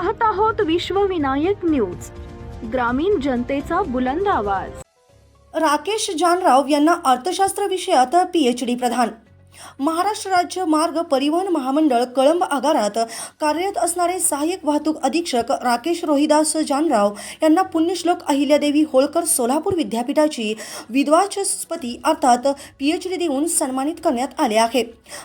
पाहत आहोत विश्वविनायक न्यूज ग्रामीण जनतेचा बुलंद आवाज. राकेश जानराव यांना अर्थशास्त्र विषयात पीएचडी प्रदान महाराष्ट्र राज्य मार्ग परिवहन महामंडळ कळंब आगारात कार्यरत असणारे सहाय्यक वाहतूक अधीक्षक राकेश रोहिदास जानराव यांना पुण्यश्लोक अहिल्यादेवी होळकर सोलापूर विद्यापीठाची विद्वाचस्पती अर्थात पीएच डी देऊन सन्मानित करण्यात आले आहे.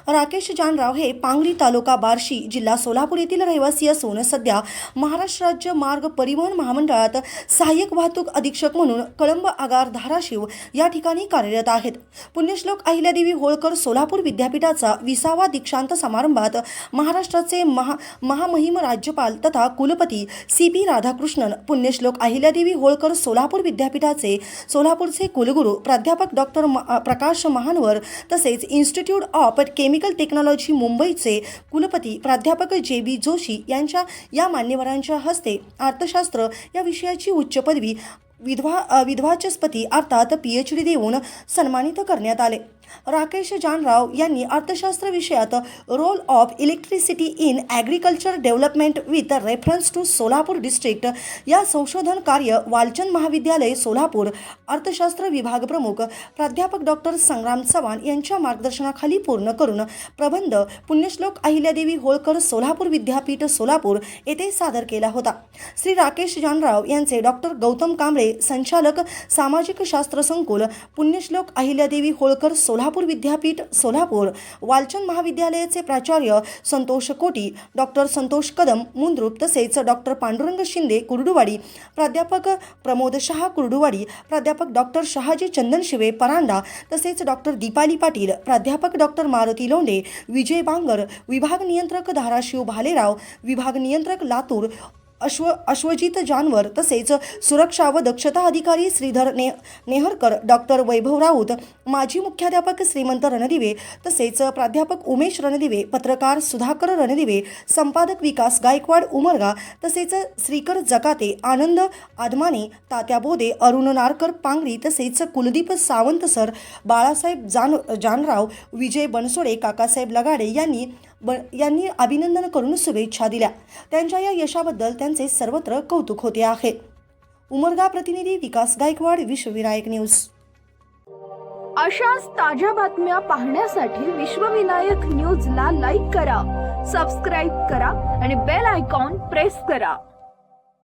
राकेश जानराव हे पांगरी तालुका बार्शी जिल्हा सोलापूर येथील रहिवासी असून सध्या महाराष्ट्र राज्य मार्ग परिवहन महामंडळात सहाय्यक वाहतूक अधीक्षक म्हणून कळंब आगार धाराशिव या ठिकाणी कार्यरत आहेत. पुण्यश्लोक अहिल्यादेवी होळकर सोलापूर विद्यापीठाचा विसावा दीक्षांत समारंभात महाराष्ट्राचे महा महामहिम राज्यपाल तथा कुलपती सी पी राधाकृष्णन पुण्यश्लोक अहिल्यादेवी होळकर सोलापूर विद्यापीठाचे सोलापूरचे कुलगुरू प्राध्यापक डॉक्टर प्रकाश महानवर तसेच इन्स्टिट्यूट ऑफ केमिकल टेक्नॉलॉजी मुंबईचे कुलपती प्राध्यापक जे बी जोशी यांच्या या मान्यवरांच्या हस्ते अर्थशास्त्र या विषयाची उच्च पदवी विधवा विधवाचस्पती अर्थात पी एच डी देऊन सन्मानित करण्यात आले. राकेश जानराव यांनी अर्थशास्त्र विषयात role of electricity in agriculture development with reference to Solapur district या संशोधन कार्य वालचंद महाविद्यालय सोलापूर. अर्थशास्त्र विभाग प्रमुख प्राध्यापक डॉक्टर संग्राम चव्हाण यांच्या मार्गदर्शनाखाली पूर्ण करून प्रबंध पुण्यश्लोक अहिल्यादेवी होळकर सोलापूर विद्यापीठ सोलापूर येथे सादर केला होता. श्री राकेश जानराव यांचे डॉक्टर गौतम कांबळे संचालक सामाजिक शास्त्र संकुल पुण्यश्लोक अहिल्यादेवी होळकर सोलापूर विद्यापीठ सोलापूर वालचंद महाविद्यालयाचे प्राचार्य संतोष कोटी डॉक्टर संतोष कदम मुंद्रुप तसेच डॉक्टर पांडुरंग शिंदे कुर्डुवाडी प्राध्यापक प्रमोद शहा कुर्डुवाडी प्राध्यापक डॉक्टर शहाजी चंदनशिवे परांडा तसेच डॉक्टर दीपाली पाटील प्राध्यापक डॉक्टर मारुती लोंढे विजय बांगर विभाग नियंत्रक धाराशिव भालेराव विभाग नियंत्रक लातूर अश्व अश्वजित जानवर तसेच सुरक्षा व दक्षता अधिकारी श्रीधर ने नेहरकर डॉक्टर वैभव राऊत माजी मुख्याध्यापक श्रीमंत रणदिवे तसेच प्राध्यापक उमेश रणदिवे पत्रकार सुधाकर रणदिवे संपादक विकास गायकवाड उमरगा तसेच श्रीकर जकाते आनंद आदमाने तात्या बोदे अरुण नारकर पांगरी तसेच कुलदीप सावंत सर बाळासाहेब जान जानराव विजय बनसोडे काकासाहेब लगाडे यांनी ब यांनी अभिनंदन करून शुभेच्छा दिल्या. त्यांच्या या यशाबद्दल त्यांचे सर्वत्र कौतुक होते आहे. उमरगा प्रतिनिधी विकास गायकवाड विश्वविनायक न्यूज. अशाच ताज्या बातम्या पाहण्यासाठी विश्वविनायक न्यूजला लाईक करा सबस्क्राईब करा आणि बेल आयकॉन प्रेस करा.